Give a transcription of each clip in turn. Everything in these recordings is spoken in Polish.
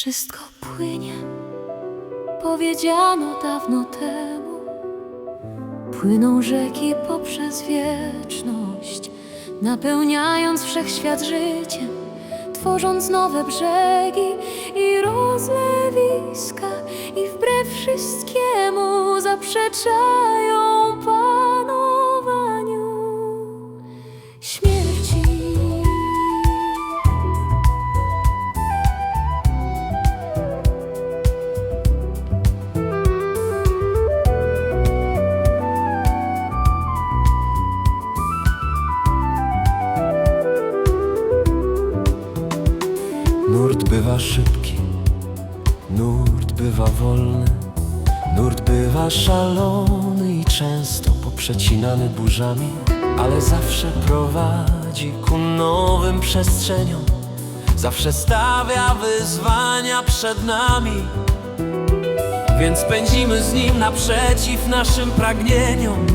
Wszystko płynie, powiedziano dawno temu. Płyną rzeki poprzez wieczność, napełniając wszechświat życiem, tworząc nowe brzegi i rozlewiska, i wbrew wszystkiemu zaprzeczają nurt bywa szalony i często poprzecinany burzami, ale zawsze prowadzi ku nowym przestrzeniom, zawsze stawia wyzwania przed nami. Więc pędzimy z nim naprzeciw naszym pragnieniom,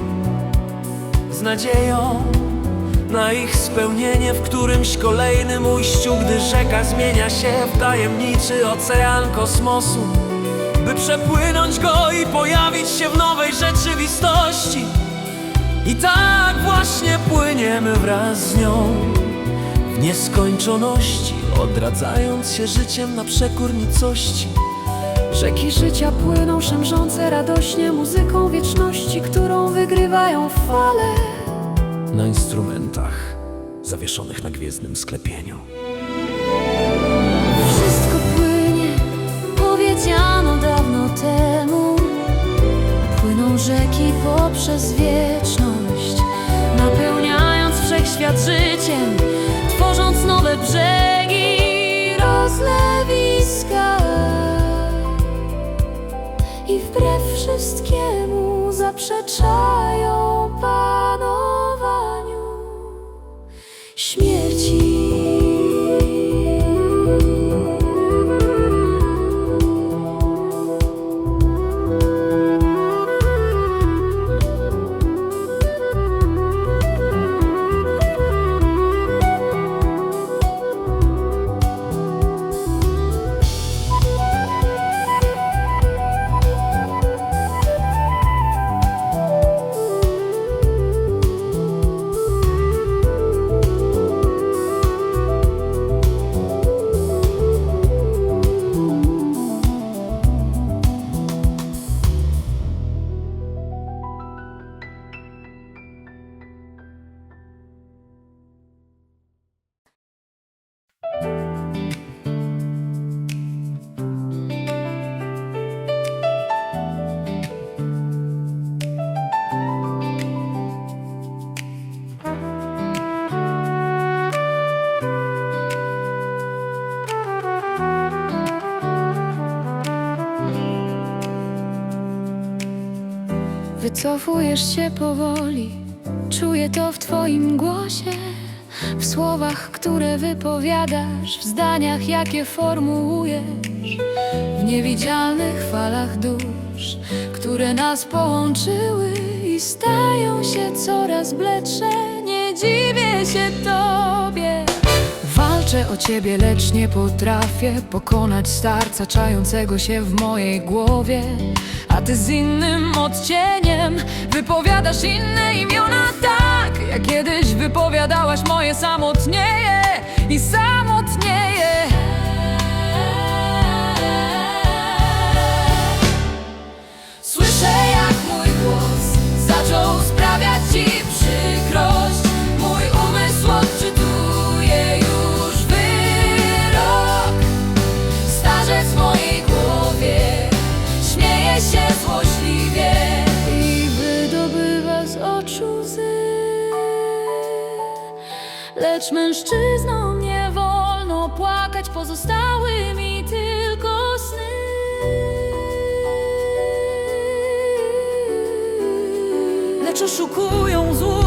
z nadzieją na ich spełnienie w którymś kolejnym ujściu, gdy rzeka zmienia się w tajemniczy ocean kosmosu, by przepłynąć go i pojawić się w nowej rzeczywistości. I tak właśnie płyniemy wraz z nią w nieskończoności, odradzając się życiem na przekór nicości. Rzeki życia płyną szemrzące radośnie muzyką wieczności, którą wygrywają fale. Na instrumentach zawieszonych na gwiezdnym sklepieniu. Temu. Płyną rzeki poprzez wieczność, napełniając wszechświat życiem, tworząc nowe brzegi rozlewiska. I wbrew wszystkiemu zaprzeczają panowaniu Wycofujesz się powoli, czuję to w Twoim głosie, w słowach, które wypowiadasz, w zdaniach, jakie formułujesz, w niewidzialnych falach dusz, które nas połączyły i stają się coraz bledsze. Nie dziwię się Tobie. Walczę o ciebie, lecz nie potrafię pokonać starca czającego się w mojej głowie. A ty z innym odcieniem wypowiadasz inne imiona tak, jak kiedyś wypowiadałaś moje samotnieje i samotnieje. Płakać Pozostały mi tylko sny. Lecz oszukują złudnie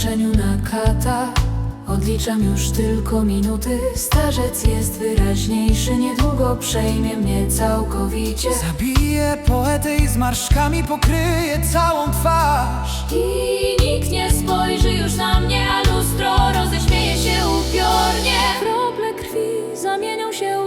Na kata. Odliczam już tylko minuty. Starzec jest wyraźniejszy Niedługo przejmie mnie całkowicie. Zabiję poetę i zmarszczkami pokryje całą twarz. I nikt nie spojrzy już na mnie A lustro roześmieje się upiornie. Krople krwi zamienią się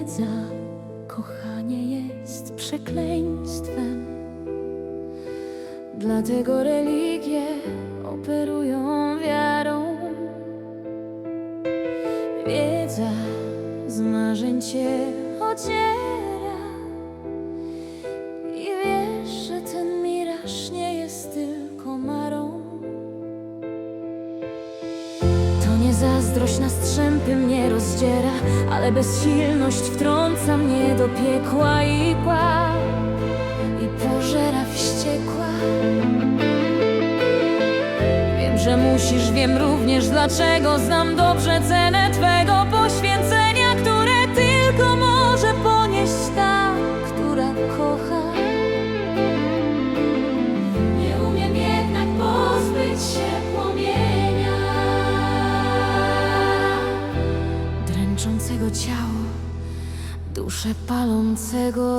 Wiedza, kochanie, jest przekleństwem. Dlatego religie operują wiarą. Wiedza z marzeń cię. Zazdrość na strzępy mnie rozdziera, ale bezsilność wtrąca mnie do piekła i kła i pożera wściekła. Wiem, że musisz, wiem również dlaczego znam dobrze cenę Twego poświęcenia, które tylko może ponieść ta, która kocha. Ciało, duszę palącego.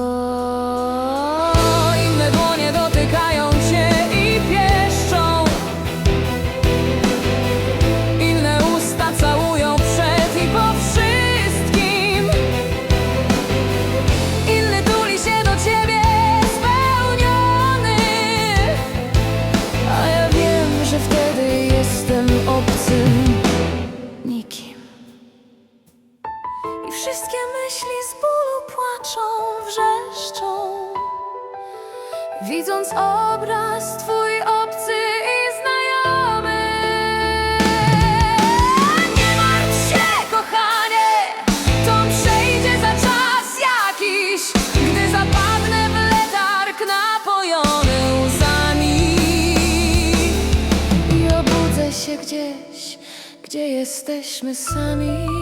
شمسانی